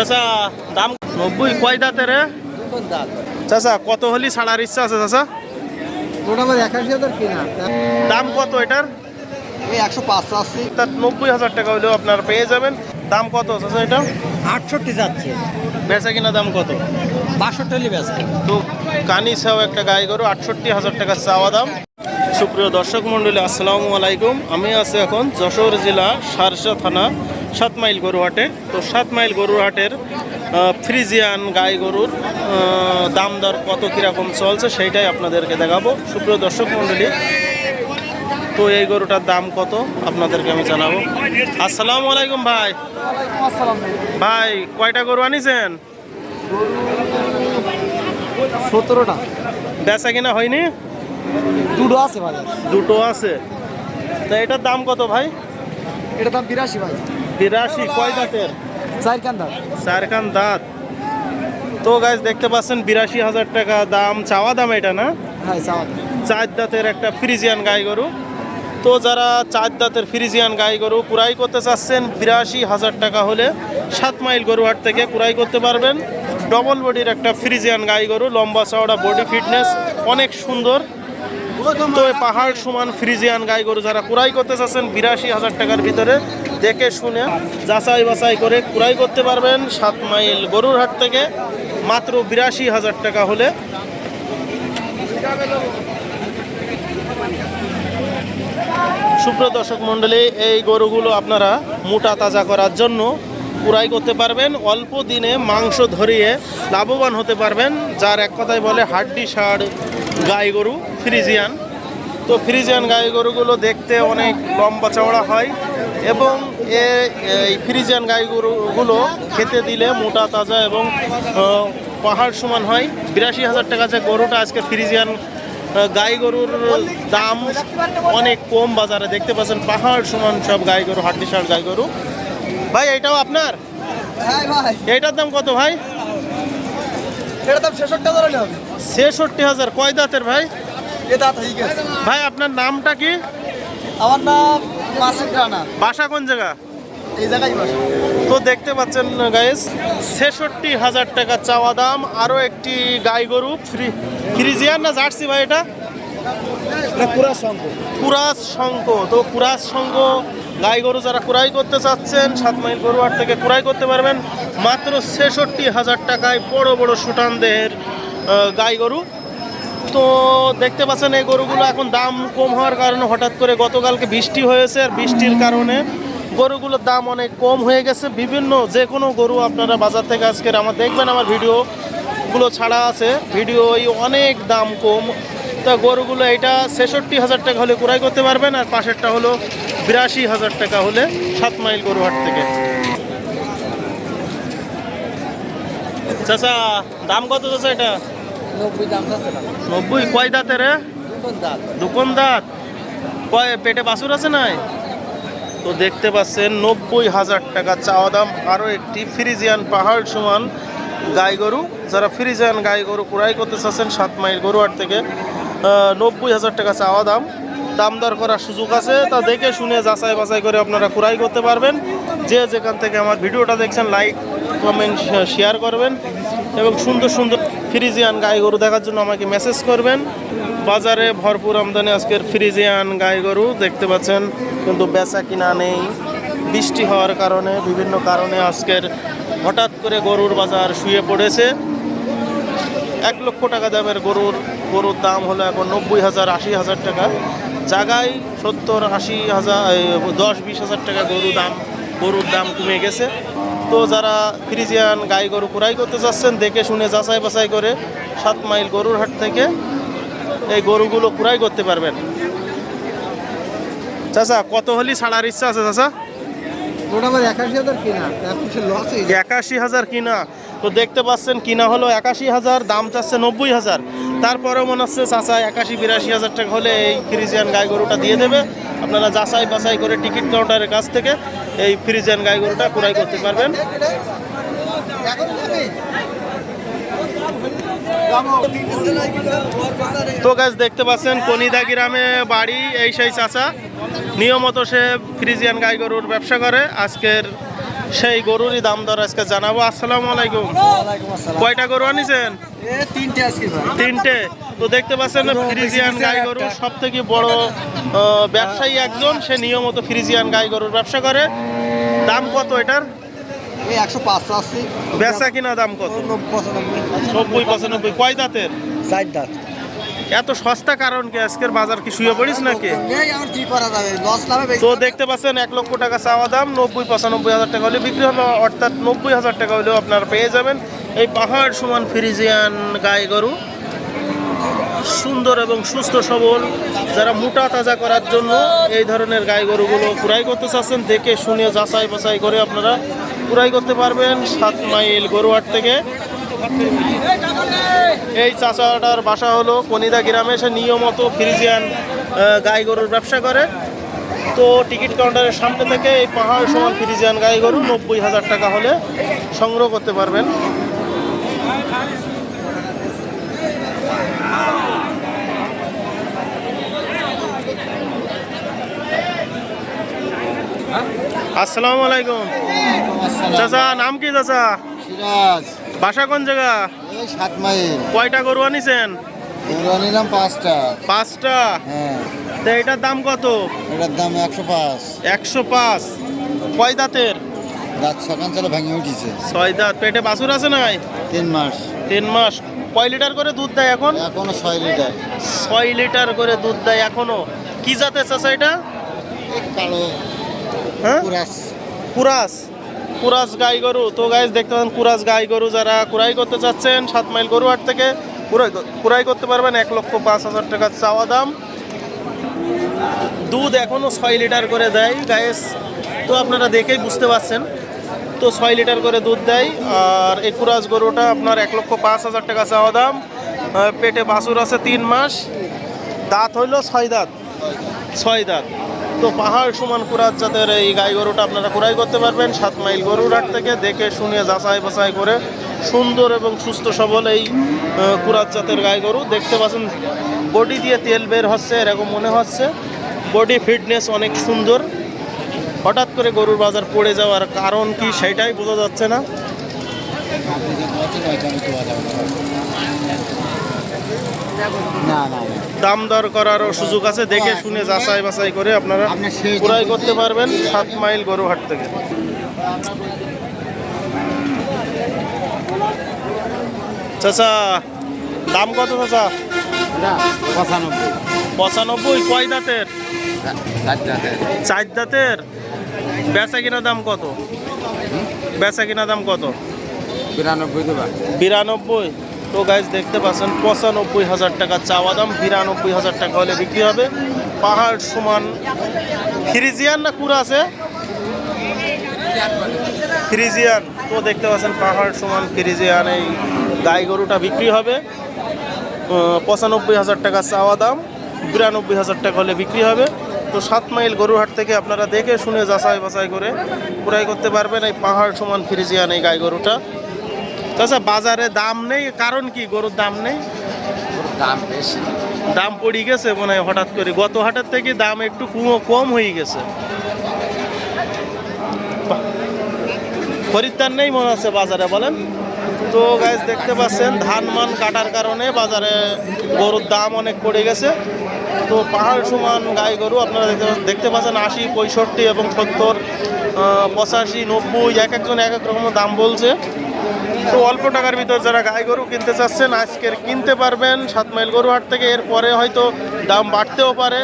চাচা দাম নব্বই কয় দাঁতে রে? চাচা কত হলি ছাড়ার ইচ্ছা আছে চাচা? মোটামুটি একাশি হাজার কিনা। দাম কত এটার? এই একশো পাঁচ আসছি তার নব্বই হাজার টাকা হলেও আপনারা পেয়ে যাবেন। দাম কত চাচা এটা? আটষট্টি যাচ্ছে। বেচা কিনা দাম কত? বাষট্টি হলে ব্যস্ত তো কানি ছাও একটা গাই গরু আটষট্টি হাজার টাকা চাওয়া দাম। সুপ্রিয় দর্শক মণ্ডলী আসসালামু আলাইকুম। আমি আছি এখন যশোর জেলা সারসা থানা সাত মাইল গরুহাটে তো সাত মাইল গরুহাটের ফ্রিজিয়ান গাই গরুর দাম দর কত কীরকম চলছে সেইটাই আপনাদেরকে দেখাবো। সুপ্রিয় দর্শক মণ্ডলী তো এই গরুটার দাম কত আপনাদেরকে আমি জানাব। আসসালামু আলাইকুম ভাই। ভাই কয়টা গরু আনিছেন? সতেরোটা। বেচা কিনা হয়নি? দুটো আছে ভাই। দুটো আছে। তা এটার দাম কত ভাই? এটা দাম বিরাশি ভাই। বিরাশি কয় দাঁতের? চার কান্দা চারখান দাঁত। তো গাছ দেখতে পাচ্ছেন বিরাশি হাজার টাকা দাম। চাওয়া দাম এটা না? হ্যাঁ চাওয়া চার দাঁতের একটা ফ্রিজিয়ান গাই গরু। তো যারা চার দাঁতের ফ্রিজিয়ান গাই গরু কুড়াই করতে চাচ্ছেন বিরাশি হাজার টাকা হলে সাত মাইল গরুহাট থেকে কুড়াই করতে পারবেন। ডবল বডির একটা ফ্রিজিয়ান গাই গরু লম্বা চওড়া বডি ফিটনেস অনেক সুন্দর। তো পাহাড় সমান ফ্রিজিয়ান গাই গরু যারা কুড়াই করতে চাচ্ছেন বিরাশি হাজার টাকার ভিতরে দেখে শুনে যাচাই বাছাই করে কুড়াই করতে পারবেন সাত মাইল গরুর হাট থেকে মাত্র বিরাশি হাজার টাকা হলে। সুপ্রিয় দর্শক মণ্ডলী, এই গরুগুলো আপনারা মোটা তাজা করার জন্য কুড়াই করতে পারবেন। অল্প দিনে মাংস ধরিয়ে লাভবান হতে পারবেন। যার এক কথায় বলে, হাড্ডি সার গাই গরু, ফ্রিজিয়ান। তো ফ্রিজিয়ান গাই গরুগুলো দেখতে অনেক লম্বা চওড়া হয় এবং এ- এই ফ্রিজিয়ান গাই গরুগুলো খেতে দিলে মোটা তাজা এবং পাহাড় সমান হয়। বিরাশি হাজার টাকা যে গরুটা আজকে ফ্রিজিয়ান গাই গরুর দাম অনেক কম বাজারে। দেখতে পাচ্ছেন পাহাড় সমান সব গাই গরু হাড্ডি সার গাই গরু। ভাই এটাও আপনার? হ্যাঁ এইটার দাম কত ভাই? ছেষট্টি হাজার। কয় দাঁতের ভাই? এ দাঁত ঠিক আছে। ভাই আপনার নামটা কি? আমার নাম মাসিক রানা। বাসা কোন জায়গা? এই জায়গায় বসে। তো দেখতে পাচ্ছেন গাইস ছেষট্টি হাজার টাকা চাওয়া দাম আরও একটি গাই গরু ফ্রি ফ্রিজিয়ান না জার্সি ভাই এটা? এটা কুরাস শঙ্খ। তো কুরাস শঙ্খ গাই গরু যারা কুড়াই করতে চাচ্ছেন সাত মাইল গরু হাট থেকে কুড়াই করতে পারবেন। মাত্র ছেষট্টি হাজার টাকায় বড় বড় সুটান দেহের গাই গরু। তো দেখতে পাচ্ছেন এই গরুগুলো এখন দাম কম হওয়ার কারণে হঠাৎ করে গতকালকে বৃষ্টি হয়েছে, আর বৃষ্টির কারণে গরুগুলোর দাম অনেক কম হয়ে গেছে। বিভিন্ন যে কোনো গরু আপনারা বাজার থেকে আজকের আমার দেখবেন, আমার ভিডিওগুলো ছাড়া আছে। ভিডিও অনেক দাম কম। তা গরুগুলো এটা ছেষট্টি হাজার টাকা হলে ক্রয় করতে পারবেন, আর পাশেরটা হলো বিরাশি হাজার টাকা হলে সাত মাইল গরুহাট থেকে। চাচা, দাম কত চাচা এটা? নব্বই কয় দাঁতে রে? দুকন দাঁত। কয় পেটে বাছুর আছে নাই? তো দেখতে পাচ্ছেন নব্বই হাজার টাকা চাওয়া দাম। আরও একটি ফ্রিজিয়ান পাহাড় সমান গাই গরু। যারা ফ্রিজিয়ান গাই গরু ক্রয় করতে চাচ্ছেন সাত মাইল গরুহাট থেকে নব্বই হাজার টাকা চাওয়া দাম। দাম দর করার সুযোগ আছে। তা দেখে শুনে যাচাই বাছাই করে আপনারা ক্রয় করতে পারবেন। যে যেখান থেকে আমার ভিডিওটা দেখছেন লাইক কমেন্ট শেয়ার করবেন। এবং সুন্দর সুন্দর ফ্রিজিয়ান গাই গরু দেখার জন্য আমাকে মেসেজ করবেন। বাজারে ভরপুর আমদানি আজকের ফ্রিজিয়ান গাই গরু দেখতে পাচ্ছেন, কিন্তু বেচা কিনা নেই। বৃষ্টি হওয়ার কারণে, বিভিন্ন কারণে আজকের হঠাৎ করে গরুর বাজার শুয়ে পড়েছে। এক লক্ষ টাকা দামের গরুর গরুর দাম হলো এখন নব্বই হাজার, আশি হাজার টাকা। জায়গায় সত্তর, আশি হাজার দশ, বিশ হাজার টাকা গরু দাম, গরুর দাম কমে গেছে। তো যারা ফ্রিজিয়ান গাই গরু কুরাই করতে চাচ্ছেন দেখে শুনে যাচাই বাছাই করে সাত মাইল গরুর হাট থেকে এই গরুগুলো কুরাই করতে পারবেন। চাচা কত হলি ছাড়ার ইচ্ছা আছে চাচা? একাশি হাজার কিনা। তো দেখতে পাচ্ছেন কিনা হলো একাশি হাজার দাম চাচ্ছে নব্বই হাজার। তারপরেও মনে হচ্ছে চাচা একাশি বিরাশি হাজার টাকা হলে এই ফ্রিজিয়ান গাই গরুটা দিয়ে দেবে। আপনারা যাচাই বাছাই করে টিকিট কাউন্টারের কাছ থেকে এই ফ্রিজিয়ান গাই গরুটা ক্রয় করতে পারবেন। তো গাছ দেখতে পাচ্ছেন কনিদা গ্রামে বাড়ি এই সেই চাচা। নিয়মত সে ফ্রিজিয়ান গাই গরুর ব্যবসা করে। আজকের সেই গরুরই দাম দর আজকে জানাব। আসসালামু আলাইকুম। কয়টা গরু আনিছেন? তিনটে আজকে তিনটে। তো দেখতে পাচ্ছেন ফ্রিজিয়ান গাই গরু সব থেকে বড় ব্যবসায়ী একজন সে নিয়মিত ফ্রিজিয়ান গাই গরুর ব্যবসা করে। দাম কত এটার? একশো পাঁচ বেচা কিনা দাম কত? নব্বই পঁচানব্বই। কয় দাঁতের? চার দাঁত। এত সস্তা কারণ কি? আজকের বাজার কি শুয়ে পড়িস নাকি? নেই আমার কি করা যাবে? লস লাভে বেশি তো দেখতে পাচ্ছেন এক লক্ষ টাকা চাওয়া দাম নব্বই পঁচানব্বই হাজার টাকা হলে বিক্রি হবে। অর্থাৎ নব্বই হাজার টাকা হলেও আপনারা পেয়ে যাবেন। এই পাহাড় সমান ফ্রিজিয়ান গাই গরু। সুন্দর এবং সুস্থ সবল। যারা মোটা তাজা করার জন্য এই ধরনের গাই গরুগুলো কুড়াই করতে চাচ্ছেন, দেখে শুনে যাচাই বাছাই করে আপনারা কুড়াই করতে পারবেন সাত মাইল গরুহাট থেকে। এই চাচাটার বাসা হলো কনিদা গ্রামে, সে নিয়মত ফ্রিজিয়ান গাই গরুর ব্যবসা করে। তো টিকিট কাউন্টারের সামনে থেকে এই পাহাড় সমান ফ্রিজিয়ান গাই গরু নব্বই হাজার টাকা হলে সংগ্রহ করতে পারবেন। আসসালামু আলাইকুম। চাচা নাম কি চাচা? সিরাজ। বাসা কোন জায়গা? এই সাত মাইল। কয়টা গরু আনিছেন? এগুলো নিলাম পাঁচটা। পাঁচটা? হ্যাঁ। তো এটার দাম কত? এটার দাম একশো পাঁচ। একশো পাঁচ। কয় দাঁতের? রাত সকাল চলে ভেঙে উঠেছে। ছয় দাঁত। পেটে বাছুর আছে নাই? তিন মাস। তিন মাস। কয় লিটার করে দুধ দেয় এখন? এখনও ছয় লিটার। ছয় লিটার করে দুধ দেয় এখনও। কি জাতের চাচা এটা? কালো। হ্যাঁ? কুরাস কুরাস গাই গরু। তো গাইজ দেখতে পাচ্ছেন কুরাস গাই গরু যারা কুরাই করতে চাচ্ছেন সাত মাইল গরু হাট থেকে কুরাই কুরাই করতে পারবেন এক লক্ষ পাঁচ হাজার টাকা চাওয়া দাম। দুধ এখনও ছয় লিটার করে দেয় গায়েস তো আপনারা দেখেই বুঝতে পারছেন। তো ছয় লিটার করে দুধ দেয় আর এই কুরাস গরুটা আপনার এক লক্ষ পাঁচ হাজার টাকা চাওয়া দাম। পেটে বাছুর আছে তিন মাস। দাঁত হইল ছয় দাঁত। ছয় দাঁত। তো পাহাড় সমান কুরাত জাতের এই গাই গরুটা আপনারা কুড়াই করতে পারবেন। সাত মাইল গরুর হাট থেকে দেখে শুনে যাচাই বাছাই করে সুন্দর এবং সুস্থ সবল এই কুরাত জাতের গাই গরু। দেখতে পাচ্ছেন, বডি দিয়ে তেল বের হচ্ছে, এরকম মনে হচ্ছে। বডি ফিটনেস অনেক সুন্দর। হঠাৎ করে গরুর বাজার পড়ে যাওয়ার কারণ কি সেটাই বোঝা যাচ্ছে না না না। দাম দর করারও সুযোগ আছে দেখে শুনে যাচাই বাছাই করে আপনারা ক্রয় করতে পারবেন সাত মাইল গরু হাট থেকে। চাচা দাম কত চাচা? পঁচানব্বই। পঁচানব্বই কয় দাঁতের? চার দাঁতের। বেচা কিনা দাম কত? বেচা কিনা দাম কত? বিরানব্বই বিরানব্বই। তো গাইজ দেখতে পাচ্ছেন, পঁচানব্বই হাজার টাকা চাওয়া দাম, বিরানব্বই হাজার টাকা হলে বিক্রি হবে। পাহাড় সমান ফ্রিজিয়ান না কুড়া আছে? ফ্রিজিয়ান। তো দেখতে পাচ্ছেন, পাহাড় সমান ফ্রিজিয়ান, এই গাই গরুটা বিক্রি হবে। পঁচানব্বই হাজার টাকা চাওয়া দাম, বিরানব্বই হাজার টাকা হলে বিক্রি হবে। তো সাত মাইল গরুহাট থেকে আপনারা দেখে শুনে যাচাই বাছাই করে ক্রয় করতে পারবেন এই পাহাড় সমান ফ্রিজিয়ান এই গাই গরুটা। আচ্ছা বাজারে দাম নেই কারণ কি? গরুর দাম নেই? দাম বেশি। দাম পড়ে গেছে মনে হয় হঠাৎ করে। গত হাটের থেকে দাম একটু কম- কম হয়ে গেছে। খরিদ্দার নেই মনে আছে বাজারে বলেন। তো গাছ দেখতে পাচ্ছেন ধান মান কাটার কারণে বাজারে গরুর দাম অনেক পড়ে গেছে। তো পাহাড় সমান গাই গরু আপনারা দেখতে দেখতে পাচ্ছেন আশি পঁয়ষট্টি এবং সত্তর পঁচাশি নব্বই এক একজন এক এক রকমের দাম বলছে। তো অল্প টাকার ভিতর যারা গাই গরু কিনতে চাচ্ছেন, আজকের কিনতে পারবেন সাত মাইল গরু হাট থেকে। এরপরে হয়তো দাম বাড়তেও পারে।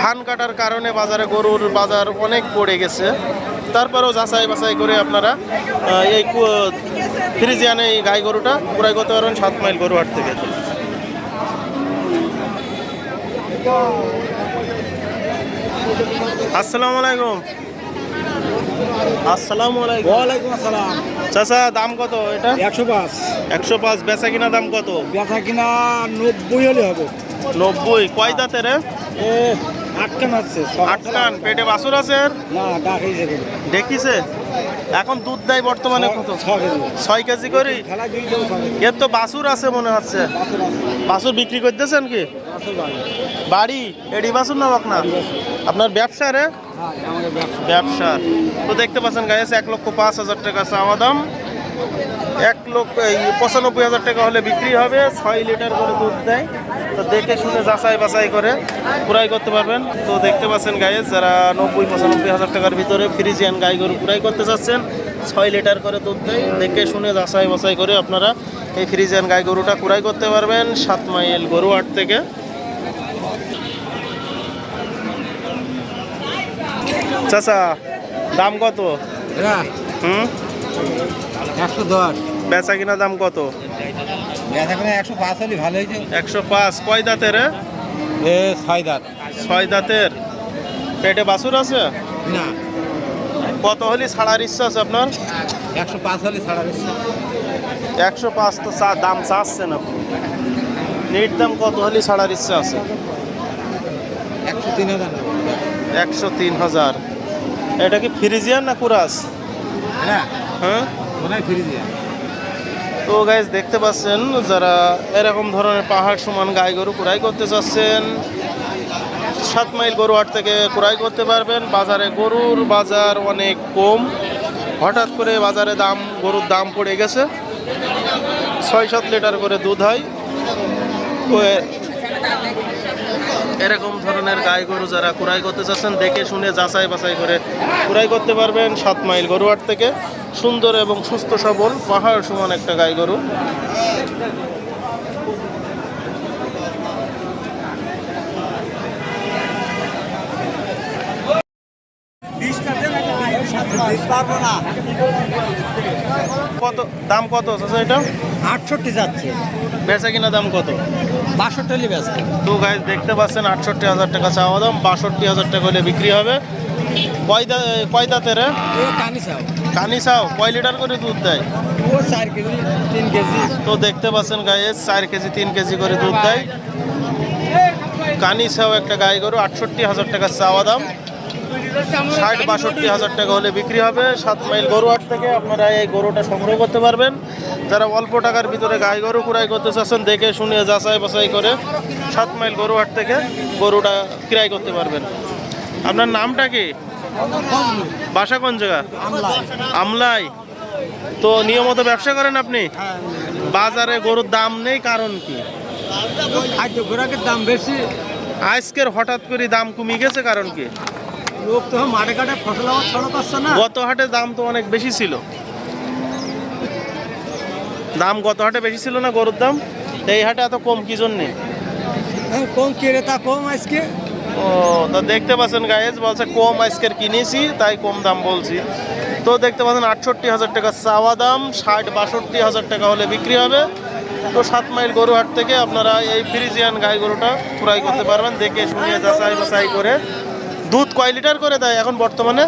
ধান কাটার কারণে বাজারে গরুর বাজার অনেক পড়ে গেছে। তারপরেও যাচাই বাছাই করে আপনারা এই ফ্রিজিয়ান এই গাই গরুটা ক্রয় করতে পারবেন সাত মাইল গরু হাট থেকে। আসসালামু আলাইকুম। আসসালামু আলাইকুম। ওয়ালাইকুম আসসালাম। চাচা দাম কত এটা? একশো পাঁচ। একশো পাঁচ। বেচা কিনা দাম কত? বেচা কিনা নব্বই হলে হবে। নব্বই। কয় দাঁতে রে আটকান আছে আটকান পেটে বাছুর আছে? না ডাকাই দেখিছে? এখন দুধ দেয় বর্তমানে কত? ছয় কেজি করি? এর তো বাছুর আছে মনে হচ্ছে। বাছুর বিক্রি করতেছেন কি? বাড়ি। এডি বাছুর না বকনা আপনার ব্যবসা রে? হ্যাঁ ব্যবসা। তো দেখতে পাচ্ছেন গাইস এক লক্ষ পাঁচ হাজার টাকা চাওয়া দাম। এক লক্ষ পঁচানব্বই হাজার টাকা হলে বিক্রি হবে। ছয় লিটার করে দুধ দেয়। তো দেখে শুনে যাচাই বাছাই করে কুড়াই করতে পারবেন। তো দেখতে পাচ্ছেন গাইস যারা নব্বই পঁচানব্বই হাজার টাকার ভিতরে ফ্রিজিয়ান গাই গরু কুড়াই করতে চাচ্ছেন ছয় লিটার করে দুধ দেয়। দেখে শুনে যাচাই বাছাই করে আপনারা এই ফ্রিজিয়ান গাই গরুটা কুড়াই করতে পারবেন সাত মাইল গরু আট থেকে। চাচা দাম কত? এরা হুম? একশো দশ। বেচা কিনা দাম কত? একশো পাঁচ কয় দাঁতের ছয় দাঁত। ছয় দাঁতের। পেটে বাছুর আছে? না। কত হলে ছাড়ার ইচ্ছা আছে আপনার? একশো পাঁচ হলে ছাড়া দিচ্ছে একশো পাঁচ তো দাম চাচ্ছেন আপনি। নেট দাম কত হলে ছাড়ার ইচ্ছা আছে? একশো তিন হাজার একশো তিন হাজার। এটা কি ফ্রিজিয়ান না কুরাস? হ্যাঁ? হ্যাঁ ফ্রি দিয়ে তো গাইজ দেখতে পাচ্ছেন যারা এরকম ধরনের পাহাড় সমান গাই গরু কুড়াই করতে চাচ্ছেন, সাত মাইল গরু হাট থেকে ক্রয় করতে পারবেন। বাজারে গরুর বাজার অনেক কম। হঠাৎ করে বাজারে দাম, গরুর দাম পড়ে গেছে। ছয় সাত লিটার করে দুধ হয়। তো এরকম ধরনের গাই গরু যারা কুড়াই করতে চাচ্ছেন, দেখে শুনে যাচাই বাছাই করে কুড়াই করতে পারবেন সাত মাইল গরুহাট থেকে। সুন্দর এবং সুস্থ সবল পাহাড় সমান একটা গাই গরু। কত দাম কত আছে এটা? আটষট্টি যাচ্ছে। বেচা কিনা দাম কত? বাষট্টি হলে ব্যস্ত তো গাইজ দেখতে পাচ্ছেন আটষট্টি হাজার টাকা চাওয়া দাম বাষট্টি হাজার টাকা হলে বিক্রি হবে। কয় দা কয় দাঁতের? কানি চাও। কানি চাও? কয় লিটার করে দুধ দেয়? ও চার কেজি তিন কেজি। তো দেখতে পাচ্ছেন গায়ে চার কেজি তিন কেজি করে দুধ দেয়। কানি ছাও একটা গাই গরু আটষট্টি হাজার টাকা চাওয়া দাম। ষাট বাষট্টি হাজার টাকা হলে বিক্রি হবে। সাত মাইল গরু হাট থেকে আপনারা এই গরুটা সংগ্রহ করতে পারবেন। যারা অল্প টাকার ভিতরে গাই গরু ক্রয় করতে চাচ্ছেন দেখে শুনে যাচাই বাছাই করে সাত মাইল গরু হাট থেকে গরুটা ক্রয় করতে পারবেন। আপনার নামটা কি? বাসা কোন জায়গা? আমলাই। তো নিয়মিত ব্যবসা করেন আপনি? বাজারে গরুর দাম নেই কারণ কি? দাম বেশি। আজকের হঠাৎ করে দাম কমে গেছে কারণ কি? লোক তো মাঠে ঘাটে ফসল আমার ছড়া পাচ্ছে না। গত হাটে দাম তো অনেক বেশি ছিল। দাম গত হাটে বেশি ছিল না গরুর দাম? এই হাটে এত কম কি জন্যে? হ্যাঁ, কম ক্রেতা কম আজকে? ও তো দেখতে পাচ্ছেন গায়েজ বলছে কম আজকের কিনেছি তাই কম দাম বলছি। তো দেখতে পাচ্ছেন আটষট্টি হাজার টাকা চাওয়া দাম ষাট বাষট্টি হাজার টাকা হলে বিক্রি হবে। তো সাত মাইল গরু হাট থেকে আপনারা এই ফ্রিজিয়ান গাই গরুটা ক্রয় করতে পারবেন দেখে শুনিয়ে যাচাই বাছাই করে। দুধ কয় লিটার করে দেয় এখন বর্তমানে?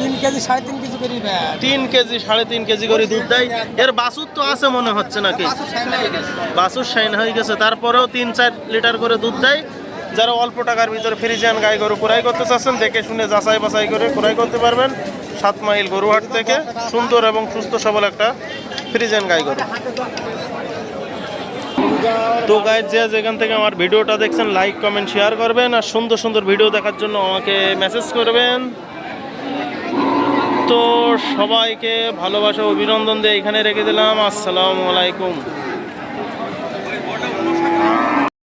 তিন কেজি সাড়ে তিন কেজি করি তিন কেজি সাড়ে তিন কেজি করে দুধ দেয়। এর বাছুর তো আছে মনে হচ্ছে নাকি? বাছুর শাইন হয়ে গেছে তারপরেও তিন চার লিটার করে দুধ দেয়। যারা অল্প টাকার ভিতরে ফ্রিজিয়ান গাই গরু ক্রয় করতে চাচ্ছেন, দেখে শুনে যাচাই বাছাই করে ক্রয় করতে পারবেন। সাত মাইল গরুহাট থেকে সুন্দর এবং সুস্থ সবল একটা ফ্রিজিয়ান গাই গরু। তো গাইজ যে যেখান থেকে আমার ভিডিওটা দেখছেন লাইক কমেন্ট শেয়ার করবেন আর সুন্দর সুন্দর ভিডিও দেখার জন্য আমাকে মেসেজ করবেন। তো সবাইকে ভালোবাসা, অভিনন্দন দিয়ে এখানে রেখে দিলাম। আসসালামু আলাইকুম।